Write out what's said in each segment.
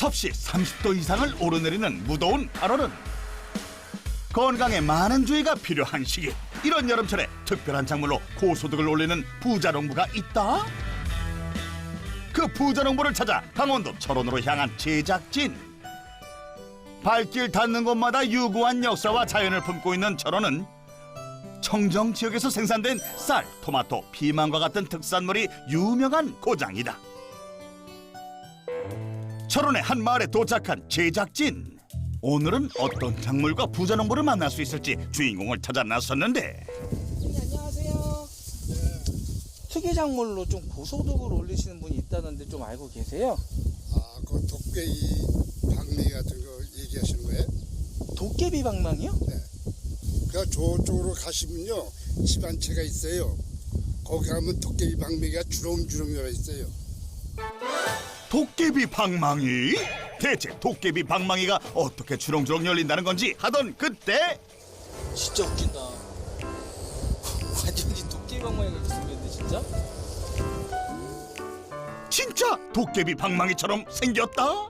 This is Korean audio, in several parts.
섭씨 30도 이상을 오르내리는 무더운 8월은 건강에 많은 주의가 필요한 시기. 이런 여름철에 특별한 작물로 고소득을 올리는 부자 농부가 있다. 그 부자 농부를 찾아 강원도 철원으로 향한 제작진. 발길 닿는 곳마다 유구한 역사와 자연을 품고 있는 철원은 청정 지역에서 생산된 쌀, 토마토, 피망과 같은 특산물이 유명한 고장이다. 철원의 한 마을에 도착한 제작진. 오늘은 어떤 작물과 부자 농부를 만날 수 있을지 주인공을 찾아 나섰는데 네, 안녕하세요. 특이 작물로 좀 고소득을 올리시는 분이 있다는데 좀 알고 계세요? 아, 그 도깨비 방미 같은 거 얘기하시는 거예요? 도깨비 방망이요? 그 저쪽으로 가시면요 집안채가 있어요. 거기 가면 도깨비 방미가 주렁주렁 열어 있어요. 도깨비 방망이? 대체 도깨비 방망이가 어떻게 주렁주렁 열린다는 건지 하던 그때 진짜 웃긴다. 완전히 도깨비 방망이 같이 생겼는데 진짜? 진짜 도깨비 방망이처럼 생겼다?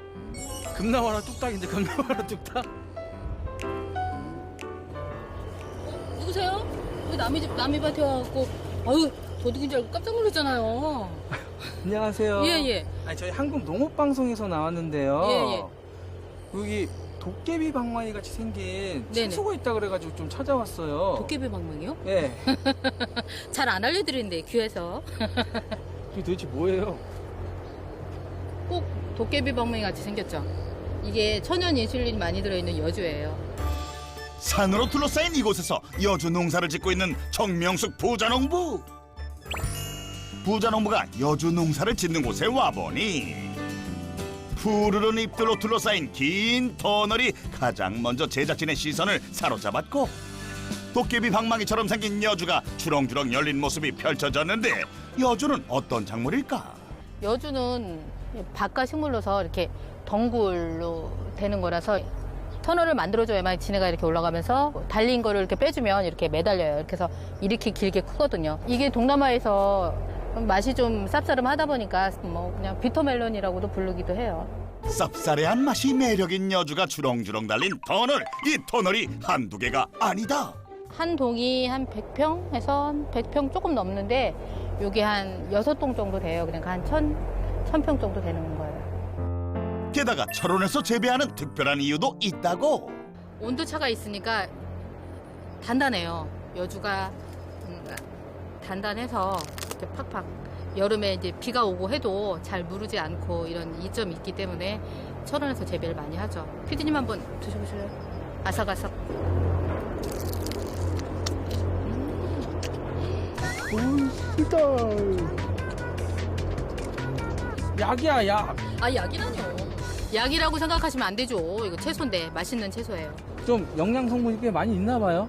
금나와라 뚝딱인데 금나와라 뚝딱? 누구세요? 왜 남의 집 남의 밭에 와갖고 아유 도둑인 줄 알고 깜짝 놀랐잖아요. 안녕하세요. 예 예. 아니 저희 한국 농업방송에서 나왔는데요. 예, 여기 도깨비 방망이 같이 생긴 네네. 채소가 있다 그래가지고 좀 찾아왔어요. 도깨비 방망이요? 예. 잘 안 알려드리는데 귀에서 이게 도대체 뭐예요? 꼭 도깨비 방망이 같이 생겼죠. 이게 천연 인슐린 많이 들어있는 여주예요. 산으로 둘러싸인 이곳에서 여주 농사를 짓고 있는 정명숙 부자 농부. 부자 농부가 여주 농사를 짓는 곳에 와보니 푸르른 잎들로 둘러싸인 긴 터널이 가장 먼저 제작진의 시선을 사로잡았고 도깨비 방망이처럼 생긴 여주가 주렁주렁 열린 모습이 펼쳐졌는데 여주는 어떤 작물일까? 여주는 바깥 식물로서 이렇게 덩굴로 되는 거라서 터널을 만들어줘야만 지네가 이렇게 올라가면서 달린 거를 이렇게 빼주면 이렇게 매달려요. 해서 이렇게 길게 크거든요. 이게 동남아에서 맛이 좀 쌉싸름하다 보니까 뭐 그냥 비터멜론이라고도 부르기도 해요. 쌉싸래한 맛이 매력인 여주가 주렁주렁 달린 터널 이 터널이 한두 개가 아니다 한 동이 한 100평에서 한 100평 조금 넘는데 요게 한 여섯 동 정도 돼요. 그러니까 한 천, 천평 정도 되는 거예요. 게다가 철원에서 재배하는 특별한 이유도 있다고 온도 차가 있으니까 단단해요. 여주가 음, 단단해서 이렇게 팍팍 여름에 이제 비가 오고 해도 잘 무르지 않고 이런 이점이 있기 때문에 철원에서 재배를 많이 하죠. 피디님 한번 드셔보실래요? 아삭아삭. 약이야 약. 아 약이라뇨. 약이라고 생각하시면 안 되죠. 이거 채소인데 맛있는 채소예요. 좀 영양 성분이 꽤 많이 있나 봐요.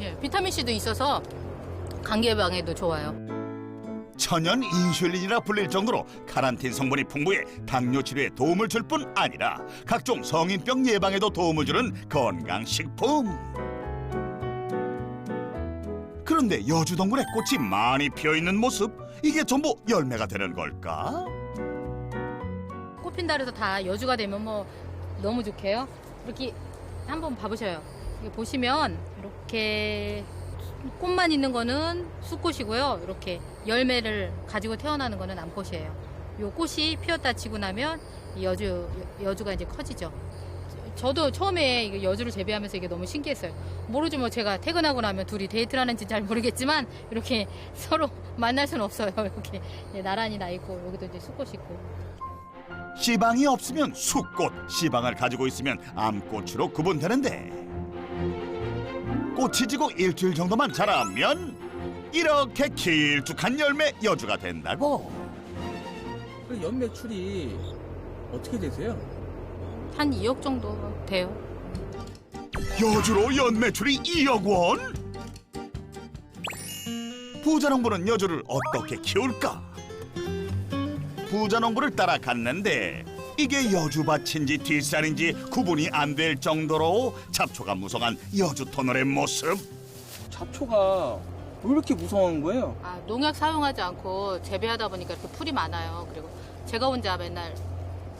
예, 비타민 C도 있어서 감기 예방에도 좋아요. 천연 인슐린이라 불릴 정도로 카란틴 성분이 풍부해 당뇨 치료에 도움을 줄 뿐 아니라 각종 성인병 예방에도 도움을 주는 건강식품. 그런데 여주동굴에 꽃이 많이 피어 있는 모습 이게 전부 열매가 되는 걸까? 꽃핀다 그래서 다 여주가 되면 뭐 너무 좋게요. 이렇게 한번 봐보셔요. 이게 보시면 이렇게 꽃만 있는 거는 수꽃이고요. 이렇게 열매를 가지고 태어나는 거는 암꽃이에요. 요 꽃이 피었다 지고 나면 이 여주 여주가 이제 커지죠. 저도 처음에 여주를 재배하면서 이게 너무 신기했어요. 모르죠 뭐 제가 퇴근하고 나면 둘이 데이트를 하는지 잘 모르겠지만 이렇게 서로 만날 수는 없어요. 이렇게 나란히 나 있고 여기도 이제 수꽃이 있고 씨방이 없으면 수꽃, 씨방을 가지고 있으면 암꽃으로 구분되는데 꽃이 지고 일주일 정도만 자라면 이렇게 길쭉한 열매 여주가 된다고. 그 연매출이 어떻게 되세요? 한 2억 정도 돼요. 여주로 연매출이 2억 원? 부자농부는 여주를 어떻게 키울까? 부자농부를 따라 갔는데 이게 여주밭인지 뒷산인지 구분이 안 될 정도로 잡초가 무성한 여주 터널의 모습. 잡초가 왜 이렇게 무서운 거예요? 아, 농약 사용하지 않고 재배하다 보니까 이렇게 풀이 많아요. 그리고 제가 혼자 맨날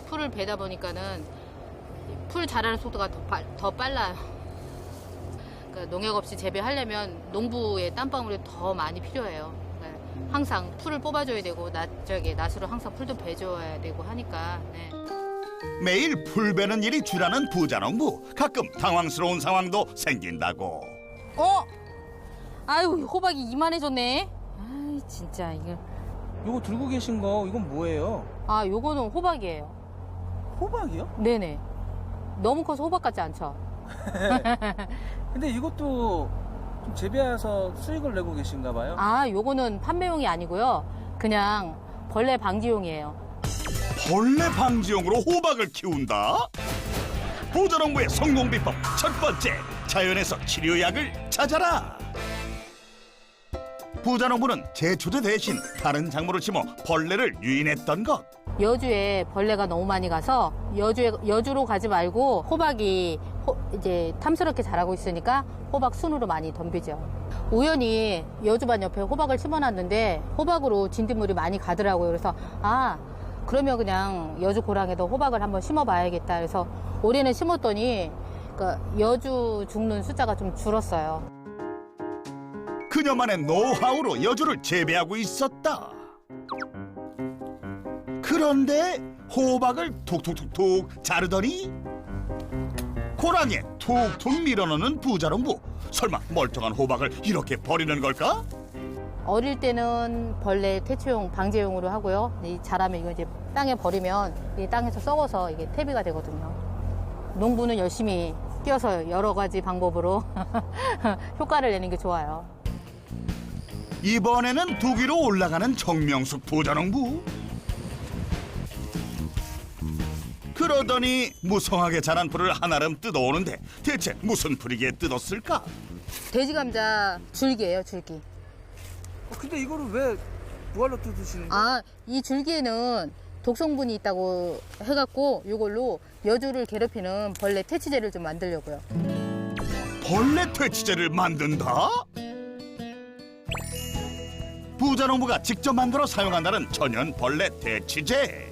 풀을 베다 보니까는 풀 자라는 속도가 더, 빨, 더 빨라요. 그러니까 농약 없이 재배하려면 농부의 땀방울이 더 많이 필요해요. 그러니까 항상 풀을 뽑아줘야 되고 나 저기 낫으로 항상 풀도 베줘야 되고 하니까. 네. 매일 풀 베는 일이 주라는 부자 농부 가끔 당황스러운 상황도 생긴다고 어? 아유 호박이 이만해졌네. 아 진짜 이거. 요거 들고 계신 거 이건 뭐예요? 아 요거는 호박이에요. 호박이요? 네네. 너무 커서 호박 같지 않죠? 근데 이것도 좀 재배해서 수익을 내고 계신가 봐요. 아 요거는 판매용이 아니고요. 그냥 벌레 방지용이에요. 벌레 방지용으로 호박을 키운다? 부자농부의 성공 비법 첫 번째 자연에서 치료약을 찾아라 부자농부는 제초제 대신 다른 작물을 심어 벌레를 유인했던 것 여주에 벌레가 너무 많이 가서 여주에 여주로 가지 말고 호박이 호- 이제 탐스럽게 자라고 있으니까 호박 순으로 많이 덤비죠. 우연히 여주반 옆에 호박을 심어놨는데 호박으로 진딧물이 많이 가더라고요. 그래서 아 그러면 그냥 여주 고랑에도 호박을 한번 심어봐야겠다. 그래서 올해는 심었더니 그 여주 죽는 숫자가 좀 줄었어요. 그녀만의 노하우로 여주를 재배하고 있었다 그런데 호박을 툭툭툭툭 자르더니 고랑에 툭툭 밀어넣는 부자농부 설마 멀쩡한 호박을 이렇게 버리는 걸까? 어릴 때는 벌레 퇴치용 방제용으로 하고요. 이 자라면 이거 이제 땅에 버리면 이 땅에서 썩어서 이게 퇴비가 되거든요. 농부는 열심히 뛰어서 여러 가지 방법으로 효과를 내는 게 좋아요. 이번에는 두 기로 올라가는 정명숙 부자농부 그러더니 무성하게 자란 풀을 한아름 뜯어오는데 대체 무슨 풀이기에 뜯었을까? 돼지 감자 줄기예요, 줄기. 어, 근데 이거를 왜 무알로 뜯으시는 거예요? 아, 이 줄기에는 독성분이 있다고 해갖고 이걸로 여주를 괴롭히는 벌레 퇴치제를 좀 만들려고요. 벌레 퇴치제를 만든다? 부자 농부가 직접 만들어 사용한다는 천연 벌레 퇴치제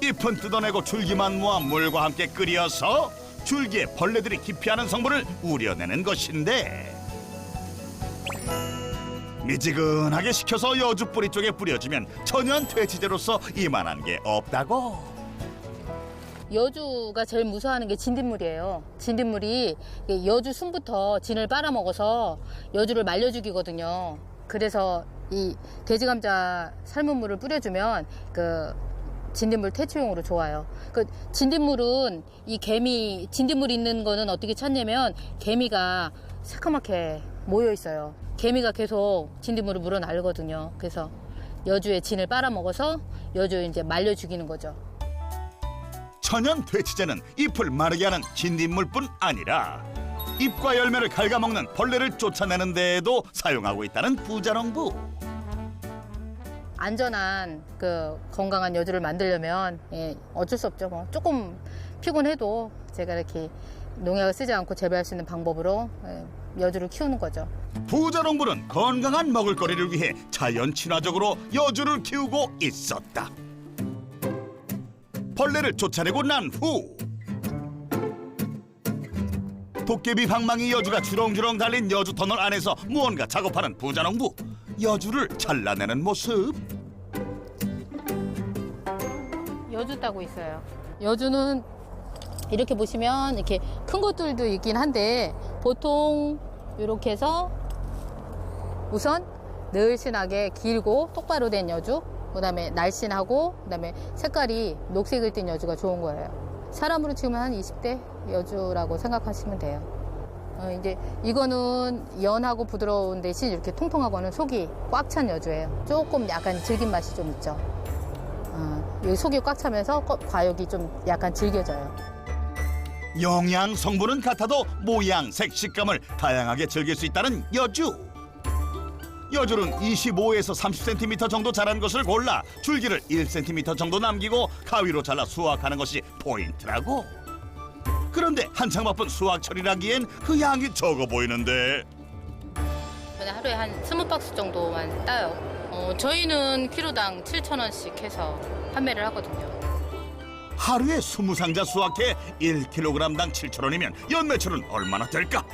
잎은 뜯어내고 줄기만 모아 물과 함께 끓여서 줄기에 벌레들이 기피하는 성분을 우려내는 것인데 미지근하게 식혀서 여주 뿌리 쪽에 뿌려주면 천연 퇴치제로서 이만한 게 없다고 여주가 제일 무서워하는 게 진딧물이에요. 진딧물이 여주 순부터 진을 빨아먹어서 여주를 말려 죽이거든요. 그래서 이 돼지 감자 삶은 물을 뿌려주면 그 진딧물 퇴치용으로 좋아요. 그 진딧물은 이 개미 진딧물 있는 거는 어떻게 찾냐면 개미가 새까맣게 모여 있어요. 개미가 계속 진딧물을 물어 날거든요. 그래서 여주의 진을 빨아먹어서 여주 이제 말려 죽이는 거죠. 천연 퇴치제는 잎을 마르게 하는 진딧물뿐 아니라 잎과 열매를 갉아먹는 벌레를 쫓아내는 데에도 사용하고 있다는 부자농부. 안전한 그 건강한 여주를 만들려면 예, 어쩔 수 없죠. 뭐 조금 피곤해도 제가 이렇게 농약을 쓰지 않고 재배할 수 있는 방법으로 예, 여주를 키우는 거죠. 부자농부는 건강한 먹을거리를 위해 자연 친화적으로 여주를 키우고 있었다. 벌레를 쫓아내고 난 후 도깨비 방망이 여주가 주렁주렁 달린 여주 터널 안에서 무언가 작업하는 부자농부 여주를 잘라내는 모습 여주 따고 있어요. 여주는 이렇게 보시면 이렇게 큰 것들도 있긴 한데 보통 이렇게 해서 우선 늘씬하게 길고 똑바로 된 여주 그다음에 날씬하고 그다음에 색깔이 녹색을 띤 여주가 좋은 거예요. 사람으로 치면 한 20대 여주라고 생각하시면 돼요. 어, 이제 이거는 연하고 부드러운 대신 이렇게 통통하고는 속이 꽉 찬 여주예요. 조금 약간 질긴 맛이 좀 있죠. 어, 속이 꽉 차면서 거- 과육이 좀 약간 질겨져요. 영양 성분은 같아도 모양, 색, 식감을 다양하게 즐길 수 있다는 여주. 여주는 25에서 30cm 정도 자란 것을 골라 줄기를 1cm 정도 남기고 가위로 잘라 수확하는 것이 포인트라고. 그런데 한창 바쁜 수확철이라기엔 그 양이 적어 보이는데 하루에 한 20박스 정도만 따요. 어, 저희는 키로당 7,000원씩 해서 판매를 하거든요. 하루에 20상자 수확해 1kg당 7,000원이면 연매출은 얼마나 될까?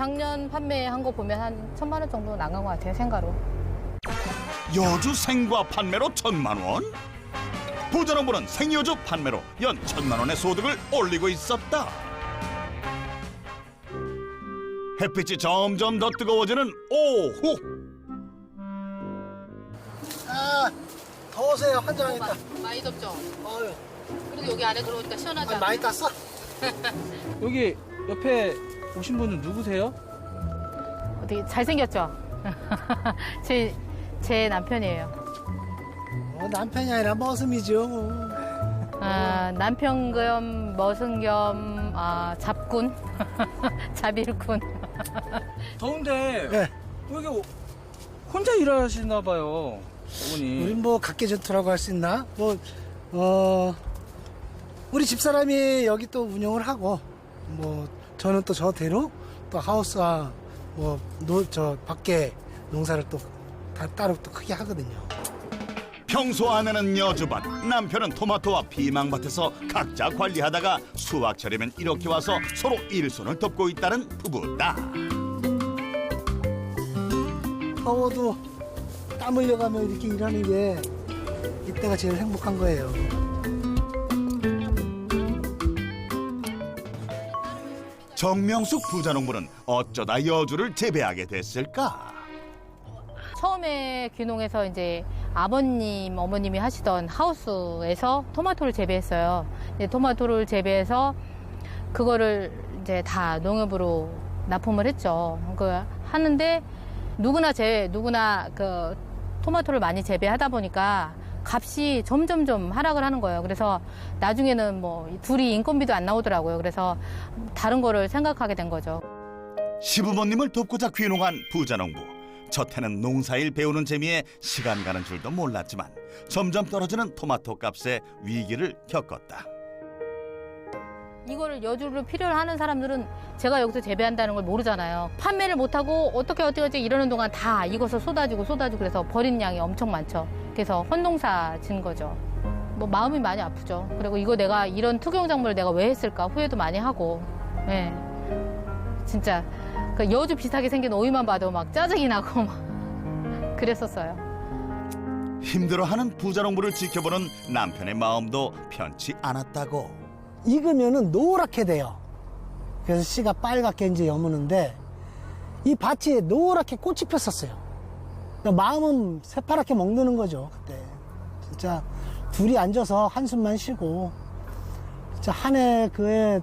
작년 판매한 거 보면 한 천만 원 정도 나간 것 같아요, 생가로. 여주 생과 판매로 천만 원? 부자농부는 생여주 판매로 연 천만 원의 소득을 올리고 있었다. 햇빛이 점점 더 뜨거워지는 오후. 아, 더우세요. 환장하겠다. 많이 덥죠? 어휴, 그리고 여기 안에 들어오니까 시원하지 아, 많이 땄어? 여기 옆에 오신 분은 누구세요? 어떻게 잘생겼죠? 제, 제 남편이에요. 어, 남편이 아니라 머슴이죠. 뭐. 아, 남편 겸 머슴 겸 아, 잡군 자빌군 더운데 네. 왜 이렇게 혼자 일하시나 봐요, 어머니. 우리 뭐 각계 전투라고 할 수 있나? 뭐, 어, 우리 집사람이 여기 또 운영을 하고, 뭐, 저는 또 저대로 또 하우스와 뭐, 노, 저 밖에 농사를 또 다 따로 또 크게 하거든요. 평소 아내는 여주밭, 남편은 토마토와 피망밭에서 각자 관리하다가 수확철이면 이렇게 와서 서로 일손을 돕고 있다는 부부다. 더워도 땀 흘려가며 이렇게 일하는 게 이때가 제일 행복한 거예요. 정명숙 부자농부는 어쩌다 여주를 재배하게 됐을까? 처음에 귀농해서 이제 아버님 어머님이 하시던 하우스에서 토마토를 재배했어요 토마토를 재배해서 그거를 이제 다 농협으로 납품을 했죠 그 하는데 누구나 재 누구나 그 토마토를 많이 재배하다 보니까 값이 점점점 하락을 하는 거예요. 그래서 나중에는 뭐 둘이 인건비도 안 나오더라고요. 그래서 다른 거를 생각하게 된 거죠. 시부모님을 돕고자 귀농한 부자농부. 저태는 농사일 배우는 재미에 시간 가는 줄도 몰랐지만 점점 떨어지는 토마토 값에 위기를 겪었다. 이거를 여주를 필요로 하는 사람들은 제가 여기서 재배한다는 걸 모르잖아요. 판매를 못하고 어떻게 어떻게 어떻게 이러는 동안 다 익어서 쏟아지고 쏟아지고 그래서 버린 양이 엄청 많죠. 그래서 헌농사 진 거죠. 뭐 마음이 많이 아프죠. 그리고 이거 내가 이런 특용작물을 내가 왜 했을까 후회도 많이 하고, 예. 진짜 그 여주 비슷하게 생긴 오이만 봐도 막 짜증이 나고 막 그랬었어요. 힘들어하는 부자농부를 지켜보는 남편의 마음도 편치 않았다고. 익으면은 노랗게 돼요. 그래서 씨가 빨갛게 이제 여무는데 이 밭이 노랗게 꽃이 폈었어요. 마음은 새파랗게 먹는 거죠 그때. 진짜 둘이 앉아서 한숨만 쉬고 진짜 한 해 그해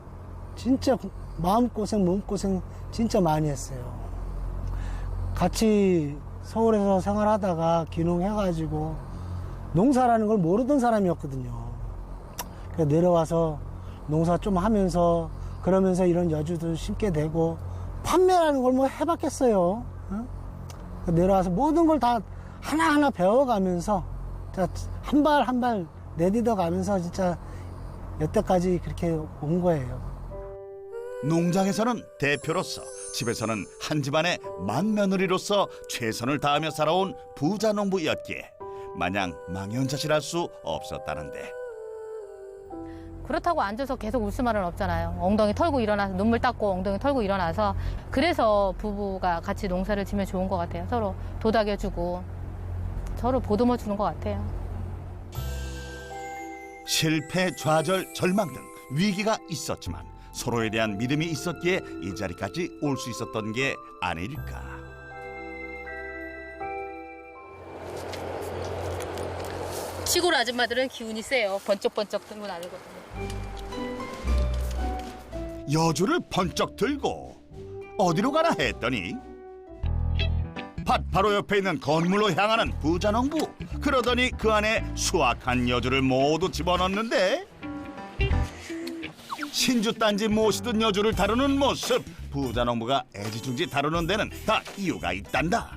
진짜 마음 고생 몸 고생 진짜 많이 했어요. 같이 서울에서 생활하다가 귀농해가지고 농사라는 걸 모르던 사람이었거든요. 내려와서 농사 좀 하면서 그러면서 이런 여주도 심게 되고 판매라는 걸 뭐 해봤겠어요. 어? 내려와서 모든 걸 다 하나하나 배워가면서 한 발 한 발 내딛어 가면서 진짜 여태까지 그렇게 온 거예요. 농장에서는 대표로서 집에서는 한 집안의 맏며느리로서 최선을 다하며 살아온 부자 농부였기에 마냥 망연자실할 수 없었다는데 그렇다고 앉아서 계속 울 수만은 없잖아요. 엉덩이 털고 일어나서 눈물 닦고 엉덩이 털고 일어나서 그래서 부부가 같이 농사를 지면 좋은 것 같아요. 서로 도닥여주고 서로 보듬어 주는 것 같아요. 실패, 좌절, 절망 등 위기가 있었지만 서로에 대한 믿음이 있었기에 이 자리까지 올 수 있었던 게 아닐까. 시골 아줌마들은 기운이 세요. 번쩍번쩍 들고 다니거든요. 여주를 번쩍 들고 어디로 가나 했더니 밭 바로 옆에 있는 건물로 향하는 부자농부. 그러더니 그 안에 수확한 여주를 모두 집어넣는데 신주 딴지 모시던 여주를 다루는 모습. 부자농부가 애지중지 다루는 데는 다 이유가 있단다.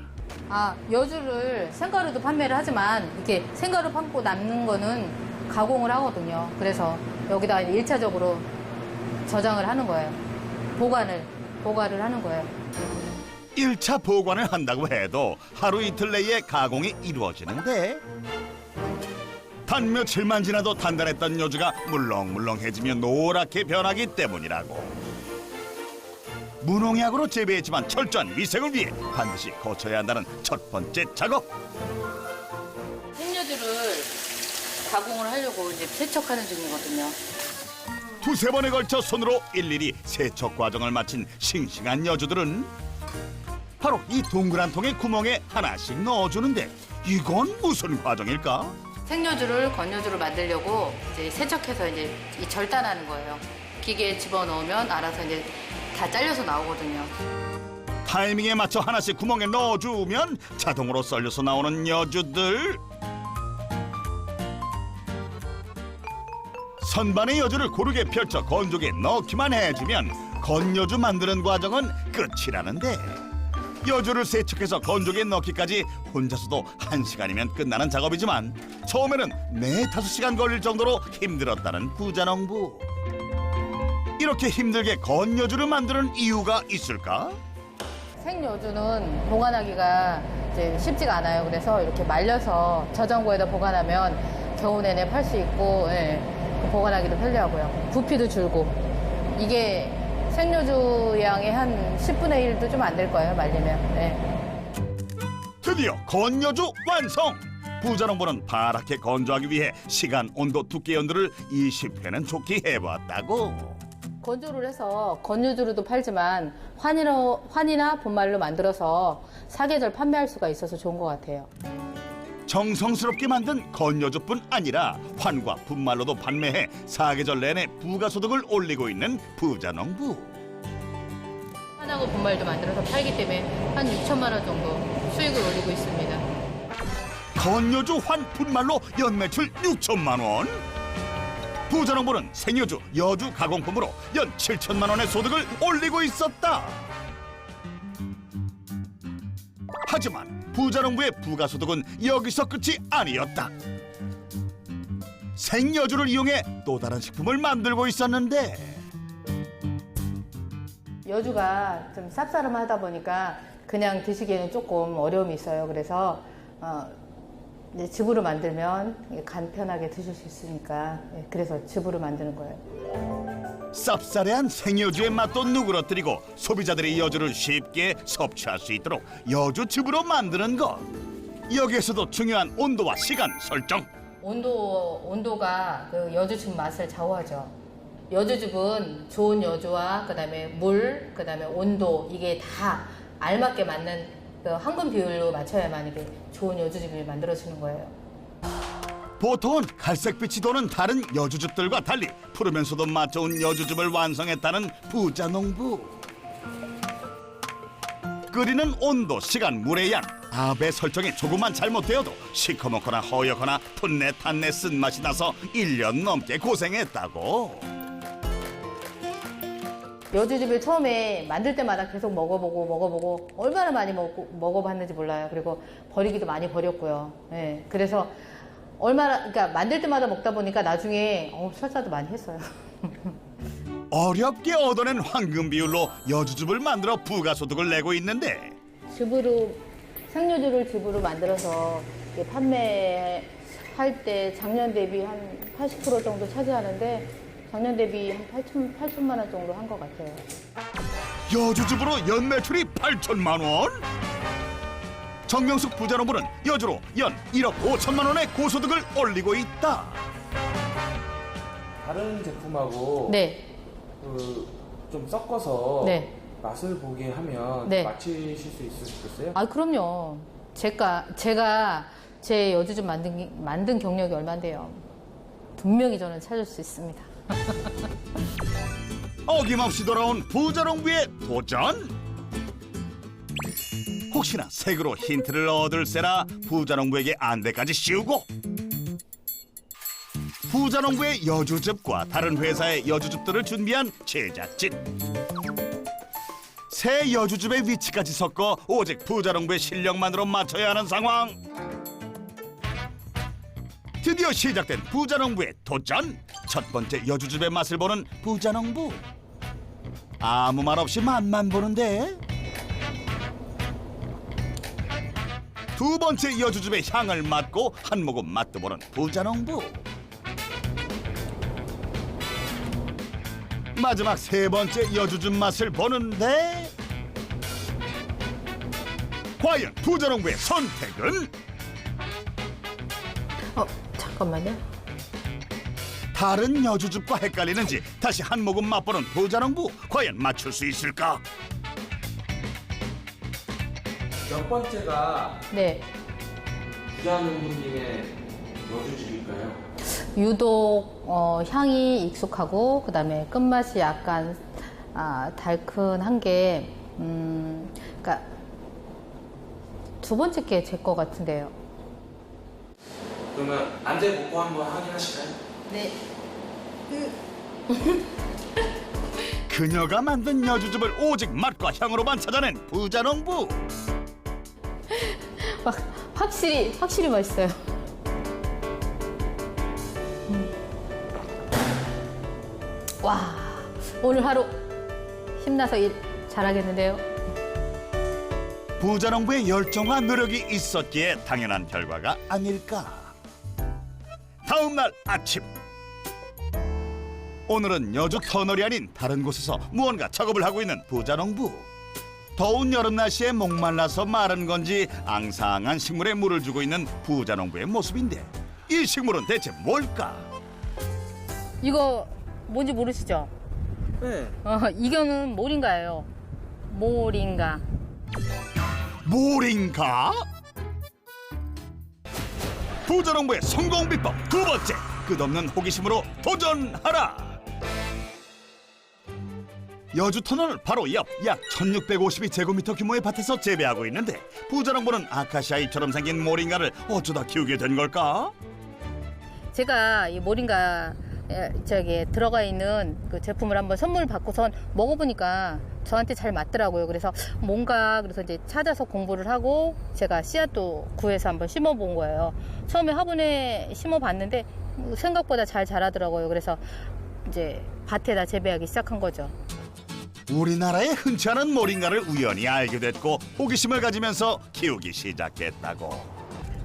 아, 여주를 생가루도 판매를 하지만 이렇게 생가루 판고 남는 거는 가공을 하거든요. 그래서 여기다 일차적으로 저장을 하는 거예요. 보관을, 보관을 하는 거예요. 일차 보관을 한다고 해도 하루 이틀 내에 가공이 이루어지는데 단 며칠만 지나도 단단했던 여주가 물렁물렁해지며 노랗게 변하기 때문이라고. 무농약으로 재배했지만 철저한 위생을 위해 반드시 거쳐야 한다는 첫 번째 작업. 생여주를 가공을 하려고 이제 세척하는 중이거든요. 두세 번에 걸쳐 손으로 일일이 세척 과정을 마친 싱싱한 여주들은 바로 이 동그란 통의 구멍에 하나씩 넣어주는데 이건 무슨 과정일까? 생여주를 건여주를 만들려고 이제 세척해서 이제 이 절단하는 거예요. 기계에 집어 넣으면 알아서 이제 다 잘려서 나오거든요. 타이밍에 맞춰 하나씩 구멍에 넣어주면 자동으로 썰려서 나오는 여주들 선반의 여주를 고르게 펼쳐 건조기에 넣기만 해주면 건여주 만드는 과정은 끝이라는데 여주를 세척해서 건조기에 넣기까지 혼자서도 한시간이면 끝나는 작업이지만 처음에는 네 다섯 시간 걸릴 정도로 힘들었다는 부자농부 이렇게 힘들게 건여주를 만드는 이유가 있을까? 생여주는 보관하기가 이제 쉽지가 않아요. 그래서 이렇게 말려서 저장고에다 보관하면 겨우 내내 팔 수 있고 예, 그 보관하기도 편리하고요. 부피도 줄고 이게 생여주 양의 한 10분의 1도 좀 안 될 거예요. 말리면. 예. 드디어 건여주 완성! 부자농부는 파랗게 건조하기 위해 시간, 온도, 두께 연도를 20회는 좋게 해봤다고 건조를 해서 건유주로도 팔지만 환이나 분말로 만들어서 사계절 판매할 수가 있어서 좋은 것 같아요. 정성스럽게 만든 건여주뿐 아니라 환과 분말로도 판매해 사계절 내내 부가소득을 올리고 있는 부자 농부. 환하고 분말도 만들어서 팔기 때문에 한 6천만 원 정도 수익을 올리고 있습니다. 건여주 환 분말로 연매출 6천만 원. 부자 농부는 생여주, 여주 가공품으로 연 7천만 원의 소득을 올리고 있었다. 하지만 부자농부의 부가소득은 여기서 끝이 아니었다 생여주를 이용해 또 다른 식품을 만들고 있었는데 여주가 좀 쌉싸름하다 보니까 그냥 드시기에는 조금 어려움이 있어요. 그래서 어, 이제 즙으로 만들면 간편하게 드실 수 있으니까 예, 그래서 즙으로 만드는 거예요. 쌉싸래한 생여주의 맛도 누그러뜨리고 소비자들이 여주를 쉽게 섭취할 수 있도록 여주즙으로 만드는 것 여기에서도 중요한 온도와 시간 설정 온도 온도가 그 여주즙 맛을 좌우하죠. 여주즙은 좋은 여주와 그다음에 물, 그다음에 온도 이게 다 알맞게 맞는 그 황금 비율로 맞춰야만 이게 좋은 여주즙이 만들어지는 거예요. 보통은 갈색빛이 도는 다른 여주즙들과 달리 푸르면서도 맛 좋은 여주즙을 완성했다는 부자 농부. 끓이는 온도, 시간, 물의 양, 압의 설정이 조금만 잘못되어도 시커멓거나 허옇거나 풋내 탄내 쓴맛이 나서 1년 넘게 고생했다고. 여주즙을 처음에 만들 때마다 계속 먹어보고 먹어보고 얼마나 많이 먹, 먹어봤는지 몰라요. 그리고 버리기도 많이 버렸고요. 예, 그래서 얼마나 그러니까 만들 때마다 먹다 보니까 나중에 어, 설사도 많이 했어요. 어렵게 얻어낸 황금 비율로 여주즙을 만들어 부가소득을 내고 있는데 즙으로 생료주를 즙으로 만들어서 판매할 때 작년 대비 한 80% 정도 차지하는데 작년 대비 한 8천 8천만 원 정도 한 것 같아요. 여주즙으로 연 매출이 8천만 원? 정명숙 부자농부는 여주로 연 1억 5천만 원의 고소득을 올리고 있다. 다른 제품하고 네, 그 좀 섞어서 네. 맛을 보게 하면 네. 맞히실 수 있으시겠어요? 아 그럼요. 제가 제가 제 여주즙 만든 기- 만든 경력이 얼마인데요. 분명히 저는 찾을 수 있습니다. 어김없이 돌아온 부자농부의 도전. 혹시나 색으로 힌트를 얻을세라 부자농부에게 안대까지 씌우고 부자농부의 여주즙과 다른 회사의 여주즙들을 준비한 제작진. 새 여주즙의 위치까지 섞어 오직 부자농부의 실력만으로 맞춰야 하는 상황. 드디어 시작된 부자농부의 도전. 첫 번째 여주즙의 맛을 보는 부자농부. 아무 말 없이 맛만 보는데 두 번째 여주즙의 향을 맡고 한 모금 맛도 보는 부자농부. 마지막 세 번째 여주즙 맛을 보는데 과연 부자농부의 선택은 어, 잠깐만요. 다른 여주즙과 헷갈리는지 다시 한 모금 맛보는 부자농부 과연 맞출 수 있을까? 몇 번째가 네. 부자농부님의 여주집일까요? 유독 어, 향이 익숙하고 그다음에 끝맛이 약간 아, 달큰한 게 음, 그러니까 두 번째 게 제 거 같은데요. 그러면 안대 보고 한번 확인하실까요? 네. 그녀가 만든 여주즙을 오직 맛과 향으로만 찾아낸 부자농부 확, 확실히 확실히 맛있어요. 음. 와 오늘 하루 힘나서 일 잘하겠는데요. 부자농부의 열정과 노력이 있었기에 당연한 결과가 아닐까. 다음 날 아침. 오늘은 여주 터널이 아닌 다른 곳에서 무언가 작업을 하고 있는 부자농부. 더운 여름 날씨에 목말라서 마른 건지 앙상한 식물에 물을 주고 있는 부자 농부의 모습인데 이 식물은 대체 뭘까? 이거 뭔지 모르시죠? 네. 어, 이거는 모링가예요. 모링가. 뭐인가? 부자 농부의 성공 비법 두 번째 끝없는 호기심으로 도전하라. 여주 터널 바로 옆 약 1652제곱미터 규모의 밭에서 재배하고 있는데 부자농부는 아카시아 잎처럼 생긴 모링가를 어쩌다 키우게 된 걸까? 제가 이 모링가 에, 저기 들어가 있는 그 제품을 한번 선물 받고선 먹어보니까 저한테 잘 맞더라고요. 그래서 뭔가 그래서 이제 찾아서 공부를 하고 제가 씨앗도 구해서 한번 심어본 거예요. 처음에 화분에 심어봤는데 생각보다 잘 자라더라고요. 그래서 이제 밭에다 재배하기 시작한 거죠. 우리나라에 흔치 않은 모링가를 우연히 알게 됐고 호기심을 가지면서 키우기 시작했다고.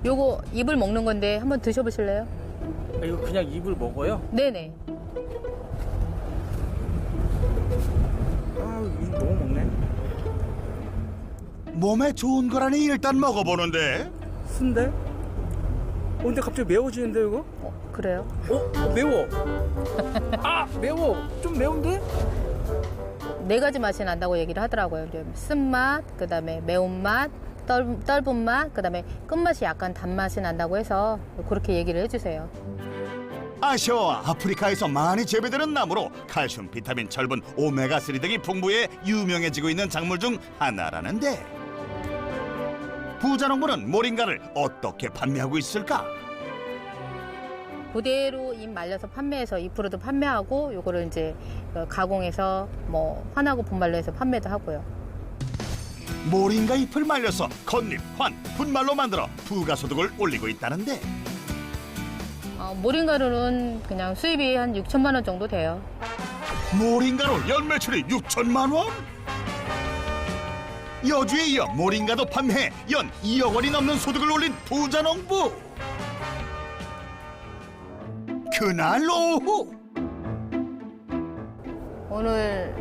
요거 잎을 먹는 건데 한번 드셔보실래요? 아, 이거 그냥 잎을 먹어요? 네네. 아, 이거 너무 먹네. 몸에 좋은 거라니 일단 먹어보는데 쓴데? 어, 근데 갑자기 매워지는데 이거? 어, 그래요? 어? 매워. 아, 매워. 좀 매운데? 네 가지 맛이 난다고 얘기를 하더라고요. 쓴맛, 그 다음에 매운맛, 떫, 떫은 맛, 그 다음에 끝맛이 약간 단맛이 난다고 해서 그렇게 얘기를 해주세요. 아시아와 아프리카에서 많이 재배되는 나무로 칼슘, 비타민, 철분, 오메가3 등이 풍부해 유명해지고 있는 작물 중 하나라는데 부자농부는 모링가를 어떻게 판매하고 있을까? 그대로 잎 말려서 판매해서 잎으로도 판매하고 요거를 이제 어, 가공해서 뭐 환하고 분말로 해서 판매도 하고요. 모링가 잎을 말려서 겉잎, 환, 분말로 만들어 부가소득을 올리고 있다는데 어, 모링가루는 그냥 수입이 한 6천만 원 정도 돼요. 모링가로 연 매출이 6천만 원? 여주에 이어 모링가도 판매해 연 2억 원이 넘는 소득을 올린 부자 농부 그날 오후 오늘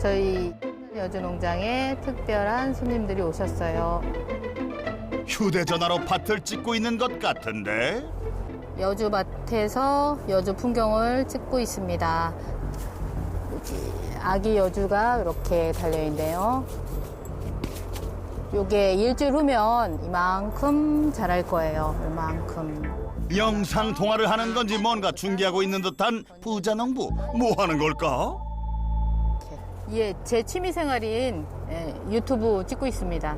저희 여주 농장에 특별한 손님들이 오셨어요. 휴대전화로 밭을 찍고 있는 것 같은데 여주 밭에서 여주 풍경을 찍고 있습니다. 여기 아기 여주가 이렇게 달려 있네요. 요게 일주일 후면 이만큼 자랄 거예요. 이만큼. 영상 통화를 하는 건지 뭔가 중계하고 있는 듯한 부자 농부 뭐 하는 걸까? 예, 제 취미 생활인 예, 유튜브 찍고 있습니다.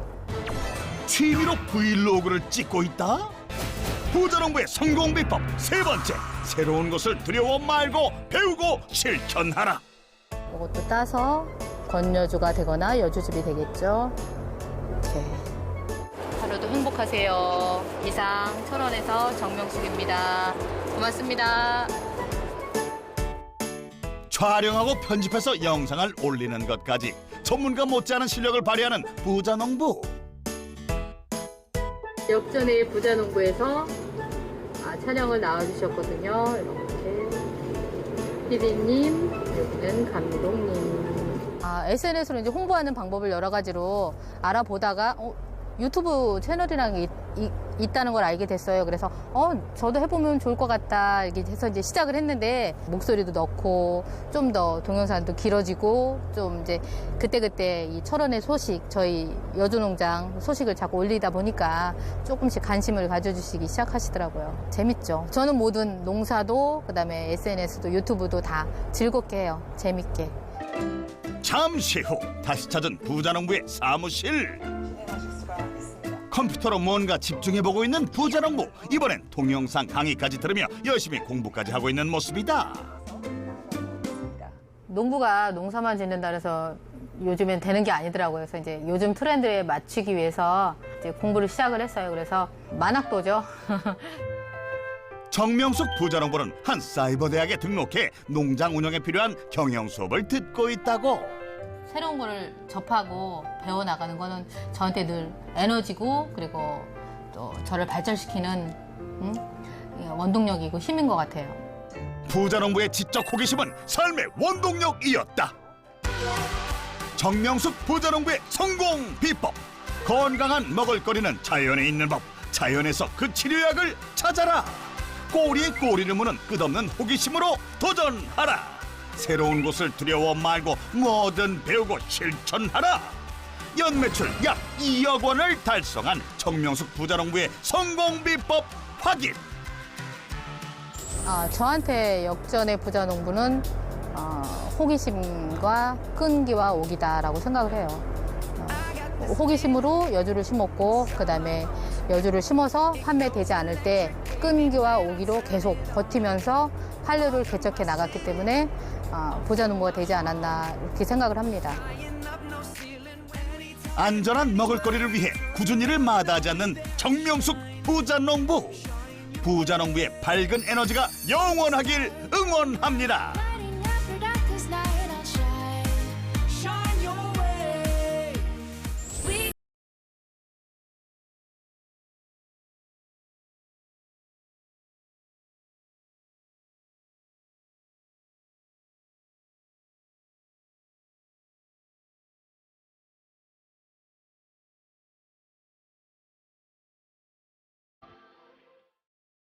취미로 브이로그를 찍고 있다? 부자 농부의 성공 비법 세 번째 새로운 것을 두려워 말고 배우고 실천하라 이것도 따서 건여주가 되거나 여주즙이 되겠죠. 행복하세요. 이상 철원에서 정명숙입니다. 고맙습니다. 촬영하고 편집해서 영상을 올리는 것까지 전문가 못지않은 실력을 발휘하는 부자 농부 역전의 부자 농부에서 아, 촬영을 나와주셨거든요. 이렇게 피디님, 여기는 감독님. 아, SNS로 이제 홍보하는 방법을 여러 가지로 알아보다가 어, 유튜브 채널이라는 게 있, 다는 걸 알게 됐어요. 그래서 어, 저도 해보면 좋을 것 같다. 이렇게 해서 이제 시작을 했는데 목소리도 넣고 좀 더 동영상도 길어지고 좀 이제 그때 그때 이 철원의 소식, 저희 여주농장 소식을 자꾸 올리다 보니까 조금씩 관심을 가져주시기 시작하시더라고요. 재밌죠. 저는 모든 농사도 그다음에 SNS도 유튜브도 다 즐겁게 해요. 재밌게. 잠시 후 다시 찾은 부자농부의 사무실 컴퓨터로 뭔가 집중해보고 있는 부자농부 이번엔 동영상 강의까지 들으며 열심히 공부까지 하고 있는 모습이다 농부가 농사만 짓는다 그래서 요즘엔 되는 게 아니더라고요. 그래서 이제 요즘 트렌드에 맞추기 위해서 이제 공부를 시작을 했어요. 그래서 만학도죠. 정명숙 부자농부는 한 사이버 대학에 등록해 농장 운영에 필요한 경영 수업을 듣고 있다고 새로운 거를 접하고 배워나가는 거는 저한테 늘 에너지고 그리고 또 저를 발전시키는 음? 원동력이고 힘인 것 같아요. 부자 농부의 지적 호기심은 삶의 원동력이었다. 정명숙 부자 농부의 성공 비법. 건강한 먹을거리는 자연에 있는 법. 자연에서 그 치료약을 찾아라. 꼬리에 꼬리를 무는 끝없는 호기심으로 도전하라. 새로운 곳을 두려워 말고 뭐든 배우고 실천하라. 연매출 약 2억 원을 달성한 정명숙 부자농부의 성공 비법 확인. 아, 저한테 역전의 부자 농부는 어, 호기심과 끈기와 오기다라고 생각을 해요. 어, 호기심으로 여주를 심었고 그다음에 여주를 심어서 판매되지 않을 때 끈기와 오기로 계속 버티면서 한류를 개척해 나갔기 때문에 어, 농부가 되지 않았나 이렇게 생각을 합니다. 안전한 먹을거리를 위해 꾸준히 일을 마다하지 않는 정명숙 부자농부 부자농부의 밝은 에너지가 영원하길 응원합니다.